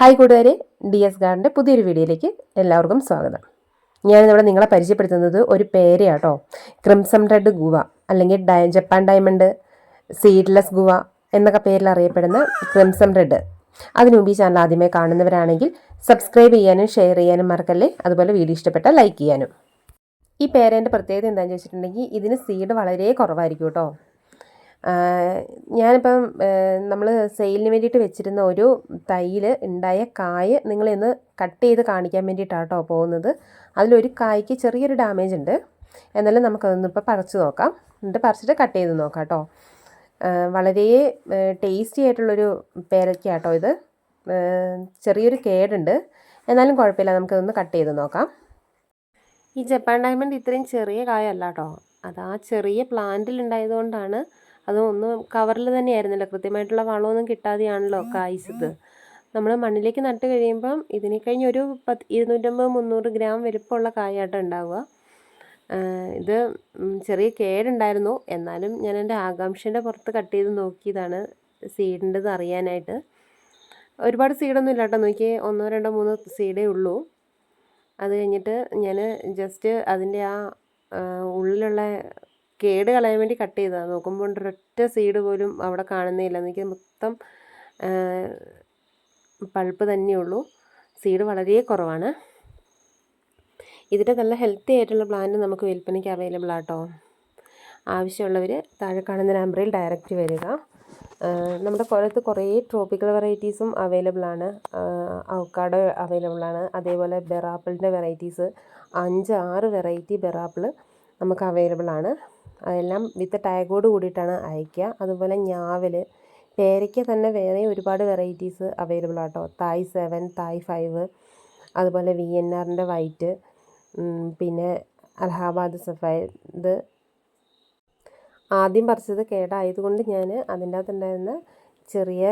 Hi കൂട്ടുകാരെ D S ഗാർഡിന്റെ പുതിയൊരു വീഡിയോയിലേക്ക് എല്ലാവർക്കും സ്വാഗതം. ഞാനിവിടെ നിങ്ങളെ പരിചയപ്പെടുത്തുന്നത് ഒരു പേരയാട്ടോ. ക്രിംസം റെഡ് ഗുവ അല്ലെങ്കിൽ ഡയ ജപ്പാൻ ഡയമണ്ട് സീഡ്ലെസ് ഗുവ എന്നൊക്കെ പേരിൽ അറിയപ്പെടുന്ന ക്രിംസം റെഡ് അതിനു മുമ്പ് ഈ ചാനൽ ആദ്യമേ കാണുന്നവരാണെങ്കിൽ സബ്സ്ക്രൈബ് ചെയ്യാനും ഷെയർ ചെയ്യാനും മറക്കല്ലേ? അതുപോലെ വീഡിയോ ഇഷ്ടപ്പെട്ട ലൈക്ക് ചെയ്യാനും. ഈ പേരേന്റെ പ്രത്യേകത എന്താണെന്ന് വെച്ചിട്ടുണ്ടെങ്കിൽ ഇതിന് സീഡ് വളരെ കുറവായിരിക്കും കേട്ടോ. ഞാനിപ്പം നമ്മൾ സെയിലിന് വേണ്ടിയിട്ട് വെച്ചിരുന്ന ഒരു തൈയിൽ ഉണ്ടായ കായ് നിങ്ങളെ ഒന്ന് കട്ട് ചെയ്ത് കാണിക്കാൻ വേണ്ടിയിട്ടാണ് കേട്ടോ പോകുന്നത്. അതിലൊരു കായ്ക്ക് ചെറിയൊരു ഡാമേജ് ഉണ്ട്. എന്നാലും നമുക്കതൊന്നിപ്പോൾ പറിച്ച് നോക്കാം. എന്നിട്ട് പറിച്ചിട്ട് കട്ട് ചെയ്ത് നോക്കാം കേട്ടോ. വളരെ ടേസ്റ്റി ആയിട്ടുള്ളൊരു പേരയ്ക്ക കേട്ടോ ഇത്. ചെറിയൊരു കേടുണ്ട്. എന്നാലും കുഴപ്പമില്ല നമുക്കതൊന്ന് കട്ട് ചെയ്ത് നോക്കാം. ഈ ജപ്പാൻ ഡയമണ്ട് ഇത്രയും ചെറിയ കായല്ല കേട്ടോ. അത് ആ ചെറിയ പ്ലാന്റിൽ ഉണ്ടായതുകൊണ്ടാണ് അത് ഒന്ന് കവറിൽ തന്നെയായിരുന്നല്ലോ. കൃത്യമായിട്ടുള്ള വളമൊന്നും കിട്ടാതെയാണല്ലോ കായ്ച്ചത് നമ്മൾ മണ്ണിലേക്ക് നട്ട് കഴിയുമ്പം ഇതിനെ കഴിഞ്ഞ് ഒരു പത്ത് ഇരുന്നൂറ്റമ്പത് മുന്നൂറ് ഗ്രാം വലുപ്പമുള്ള കായാട്ടം ഉണ്ടാവുക. ഇത് ചെറിയ കേടുണ്ടായിരുന്നു. എന്നാലും ഞാൻ എന്റെ ആകാംക്ഷേന്റെ പുറത്ത് കട്ട് ചെയ്ത് നോക്കിയതാണ് സീഡിന്റെത് അറിയാനായിട്ട്. ഒരുപാട് സീഡൊന്നും ഇല്ല കേട്ടോ നോക്കിയേ ഒന്നോ രണ്ടോ മൂന്നോ സീഡേ ഉള്ളൂ. അത് കഴിഞ്ഞിട്ട് ഞാൻ ജസ്റ്റ് അതിന്റെ ആ, ഉള്ളിലുള്ള കേട് കളയാൻ വേണ്ടി കട്ട് ചെയ്തതാണ് നോക്കുമ്പോൾ ഒരൊറ്റ സീഡ് പോലും അവിടെ കാണുന്നില്ല എനിക്ക് മൊത്തം പൾപ്പ് തന്നെയുള്ളൂ സീഡ് വളരെ കുറവാണ്. ഇതിന്റെ നല്ല ഹെൽത്തി ആയിട്ടുള്ള പ്ലാന്റ് നമുക്ക് വിൽപ്പനയ്ക്ക് അവൈലബിൾ ആട്ടോ. ആവശ്യമുള്ളവർ താഴെ കാണുന്ന നമ്പറിൽ ഡയറക്റ്റ് വരിക. നമ്മുടെ പുറത്ത് കുറേ ട്രോപ്പിക്കൽ വെറൈറ്റീസും അവൈലബിൾ ആണ്. അവക്കാഡോ അവൈലബിൾ ആണ്. അതേപോലെ ബെറാപ്പിളിന്റെ വെറൈറ്റീസ്. അഞ്ച് ആറ് വെറൈറ്റി ബെറാപ്പിൾ നമുക്ക് അവൈലബിൾ ആണ്. അതെല്ലാം വിത്ത് ടാഗോട് കൂടിയിട്ടാണ് അയക്കുക അതുപോലെ ഞാവൽ പേരയ്ക്ക തന്നെ വേറെ ഒരുപാട് വെറൈറ്റീസ് അവൈലബിൾ ആട്ടോ. തായ് സെവൻ തായ് ഫൈവ് അതുപോലെ വി എൻ ആറിന്റെ വൈറ്റ് പിന്നെ അലഹാബാദ് സഫൈർ ഇത് ആദ്യം പറിച്ചത് കേടായതുകൊണ്ട് ഞാൻ അതിന്റെ അകത്തുണ്ടായിരുന്ന ചെറിയ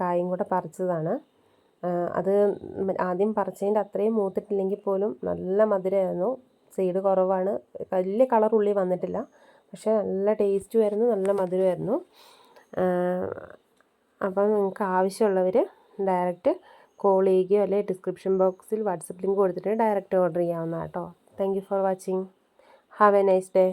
കായും കൂടെ പറിച്ചതാണ്. അത് ആദ്യം പറിച്ചതിന്റെ അത്രയും മൂത്തിട്ടില്ലെങ്കിൽ പോലും നല്ല മധുരമായിരുന്നു. സീഡ് കുറവാണ്. വലിയ കളർ ഉള്ളി വന്നിട്ടില്ല. പക്ഷേ നല്ല ടേസ്റ്റുമായിരുന്നു നല്ല മധുരമായിരുന്നു. അപ്പം നിങ്ങൾക്ക് ആവശ്യമുള്ളവർ ഡയറക്റ്റ് കോൾ ചെയ്യുകയോ അല്ലെങ്കിൽ ഡിസ്ക്രിപ്ഷൻ ബോക്സിൽ വാട്സപ്പ് ലിങ്ക് കൊടുത്തിട്ട് ഡയറക്റ്റ് ഓർഡർ ചെയ്യാവുന്നതാണ് കേട്ടോ thank you for watching have a nice day